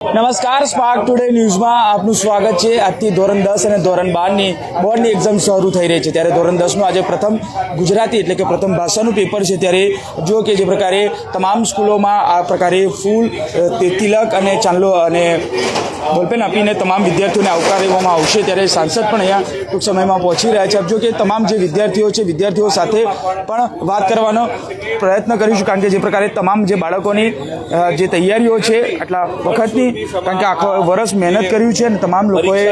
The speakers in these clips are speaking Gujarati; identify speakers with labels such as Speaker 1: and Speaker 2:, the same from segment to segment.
Speaker 1: નમસ્કાર સ્પાર્ક ટુડે ન્યૂઝમાં આપનું સ્વાગત છે. આજથી ધોરણ દસ અને ધોરણ બારની બોર્ડની એક્ઝામ શરૂ થઈ રહી છે. ત્યારે ધોરણ દસનું આજે પ્રથમ ગુજરાતી એટલે કે પ્રથમ ભાષાનું પેપર છે. ત્યારે જો કે જે પ્રકારે તમામ સ્કૂલોમાં આ પ્રકારે ફૂલ તિલક અને ચાંદલો અને બોલપેન આપીને તમામ વિદ્યાર્થીઓને આવકારવામાં આવશે. ત્યારે સાંસદ પણ અહીંયા ટૂંક સમયમાં પહોંચી રહ્યા છે. આપ જો કે તમામ જે વિદ્યાર્થીઓ છે, વિદ્યાર્થીઓ સાથે પણ વાત કરવાનો પ્રયત્ન કરીશું, કારણ કે જે પ્રકારે તમામ જે બાળકોની જે તૈયારીઓ છે, આટલા વખતની કારણ કે આખો વર્ષ મહેનત કર્યું છે અને તમામ લોકોએ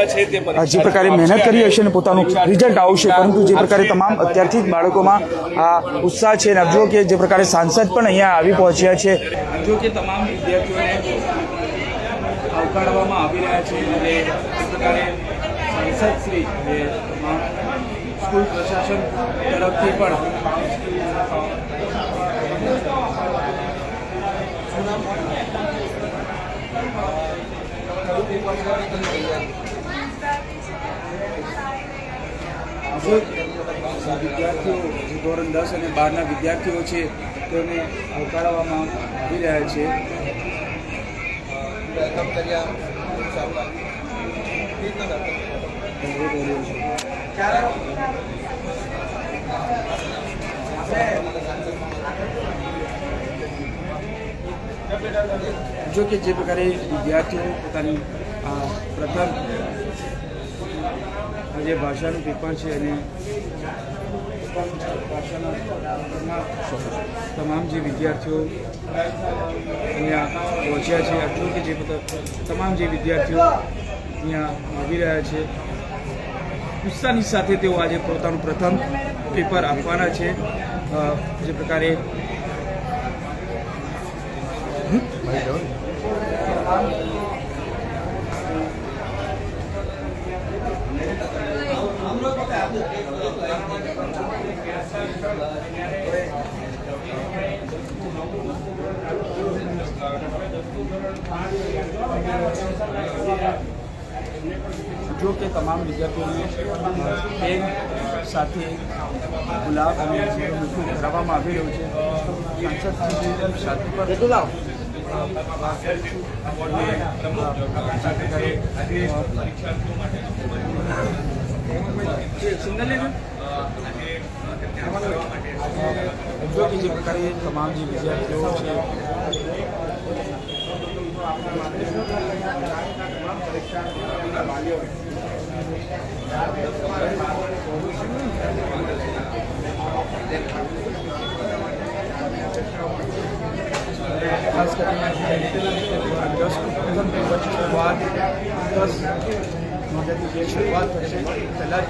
Speaker 1: જે પ્રકારે મહેનત કરી હશે અને પોતાનું રિઝલ્ટ આવશે પરંતુ જે પ્રકારે તમામ અત્યારથી જ બાળકોમાં આ ઉત્સાહ છે અને જો કે જે પ્રકારે સાંસદ પણ અહીંયા આવી પહોંચ્યા છે. જો કે તમામ વિદ્યાર્થીઓને આવકારવામાં આવી રહ્યા છે અને પ્રકારે સાંસદ શ્રી જે સ્કૂલ પ્રશાસન તરફથી પણ વિદ્યાર્થીઓ ધોરણ દસ અને બારના વિદ્યાર્થીઓ છે તેને આવકારવામાં આવી રહ્યા છે. જો કે જે પ્રકારે વિદ્યાર્થીઓ પોતાની આ પ્રથમ જે ભાષાનું પેપર છે અને ભાષાના તમામ જે વિદ્યાર્થીઓ અહીંયા પહોંચ્યા છે આટલું કે જે બધા તમામ જે વિદ્યાર્થીઓ અહીંયા આવી રહ્યા છે. ઉત્સાહની સાથે તેઓ આજે પોતાનું પ્રથમ પેપર આપવાના છે. જે પ્રકારે જો કે તમામ વિદ્યાર્થીઓને પેન સાથે ગુલાબ અને મીઠું કરાવવામાં આવી રહ્યું છે. સાંસદ સાથે પર જો કે જે પ્રકારે તમામ જે વિદ્યાર્થીઓ છે खास दस
Speaker 2: शुरुआत शुरुआत तलाश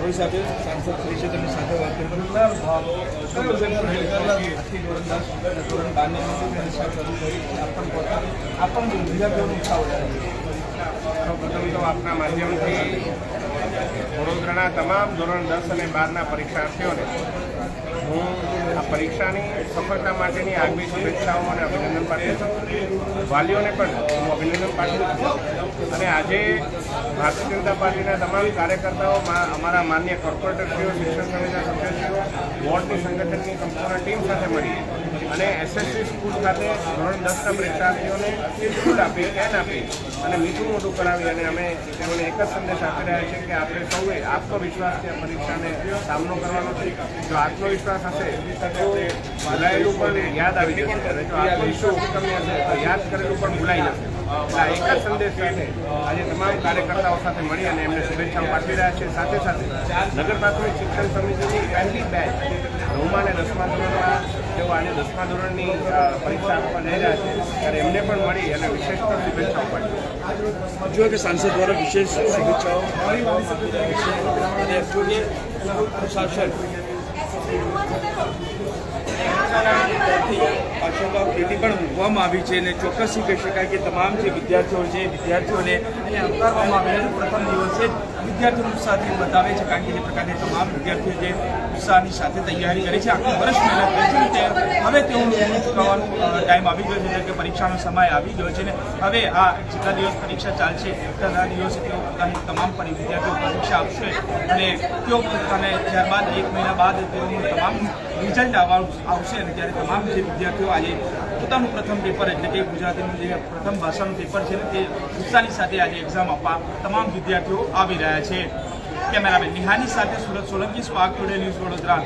Speaker 1: કોઈ સાથે સાંસદ શ્રી છે, તેમની સાથે વાત કરી. શું કહો છો? આજથી ધોરણ દસ અને ધોરણ બારની પરીક્ષા શરૂ થઈ આપ પણ પોતા, આપ ઉત્સાહ વધારે
Speaker 3: સૌપ્રથમ તો આપના માધ્યમથી વડોદરાના તમામ ધોરણ દસ અને બારના પરીક્ષાર્થીઓને હું આ પરીક્ષાની સફળતા માટેની આગવી શુભેચ્છાઓ અને અભિનંદન પાઠવું છું. વાલીઓને પણ હું અભિનંદન પાઠવું છું. અને આજે ભારતીય જનતા પાર્ટીના તમામ કાર્યકર્તાઓ અમારા માન્ય કોર્પોરેટરશ્રીઓ શિક્ષણ સમિતિના સભ્યશ્રીઓ, વોર્ડની સંગઠનની સંપૂર્ણ ટીમ સાથે મળી અને એસએસસી સ્કૂલ ખાતે ધોરણ દસના પરીક્ષાર્થીઓને સ્કૂલ આપી પેન આપી અને મીઠું મોટું કરાવી અને અમે તેમણે એક જ સંદેશ આપી રહ્યા છીએ કે આપણે સૌએ આત્મવિશ્વાસથી આ પરીક્ષાને સામનો કરવાનો છે. જો આત્મવિશ્વાસ હશે, તો ભૂલાયેલું પણ યાદ આવી જશે. અને જો આત્મવિશ્વાસ તો યાદ કરેલું પણ ભૂલાઈ જશે. આ એક જ સંદેશ સાથે આજે તમામ કાર્યકર્તાઓ સાથે મળી અને એમને શુભેચ્છાઓ પાઠવી રહ્યા છે સાથે સાથે નગર પ્રાથમિક શિક્ષણ સમિતિની પહેલી બેચ નવમા અને દસમા ધોરણમાં તેઓ આજે દસમા ધોરણની પરીક્ષા આપવા જઈ રહ્યા છે. ત્યારે એમને પણ મળી અને વિશેષ પણ શુભેચ્છાઓ પાઠવી.
Speaker 1: જો કે સાંસદ દ્વારા વિશેષ શુભેચ્છાઓ. અને જો કે પ્રશાસન પાછળ પણ મૂકવામાં આવી છે અને ચોક્કસથી કહી શકાય કે તમામ જે વિદ્યાર્થીઓ છે, વિદ્યાર્થીઓને એને આવકારવામાં આવેલા પ્રથમ દિવસે વિદ્યાર્થીઓનો વિદ્યાર્થીઓ ઉત્સાહથી બતાવે છે કારણ કે જે પ્રકારની તમામ વિદ્યાર્થીઓ જે ઉત્સાહની સાથે તૈયારી કરે છે. આખું વર્ષ મહેનત કરે છે હવે તેઓ ચૂકવવાનો ટાઈમ આવી ગયો છે એટલે કે પરીક્ષાનો સમય આવી ગયો છે ને હવે આ જેટલા દિવસ પરીક્ષા ચાલશે, એટલા દિવસે તેઓ પોતાની તમામ વિદ્યાર્થીઓ પરીક્ષા આપશે અને તેઓ અને ત્યારબાદ, એક મહિના બાદ તેઓનું તમામ રિઝલ્ટ આવશે અને ત્યારે તમામ જે વિદ્યાર્થીઓ આજે પોતાનું પ્રથમ પેપર એટલે કે ગુજરાતીનું જે પ્રથમ ભાષાનું પેપર છે તે ઉત્સાહની સાથે આજે એક્ઝામ આપવા તમામ વિદ્યાર્થીઓ આવી રહ્યા છે. કેમેરામેન નિહાની સાથે સુરત સોલંકી સ્વાગ ટુડે ન્યૂઝ વડોદરા.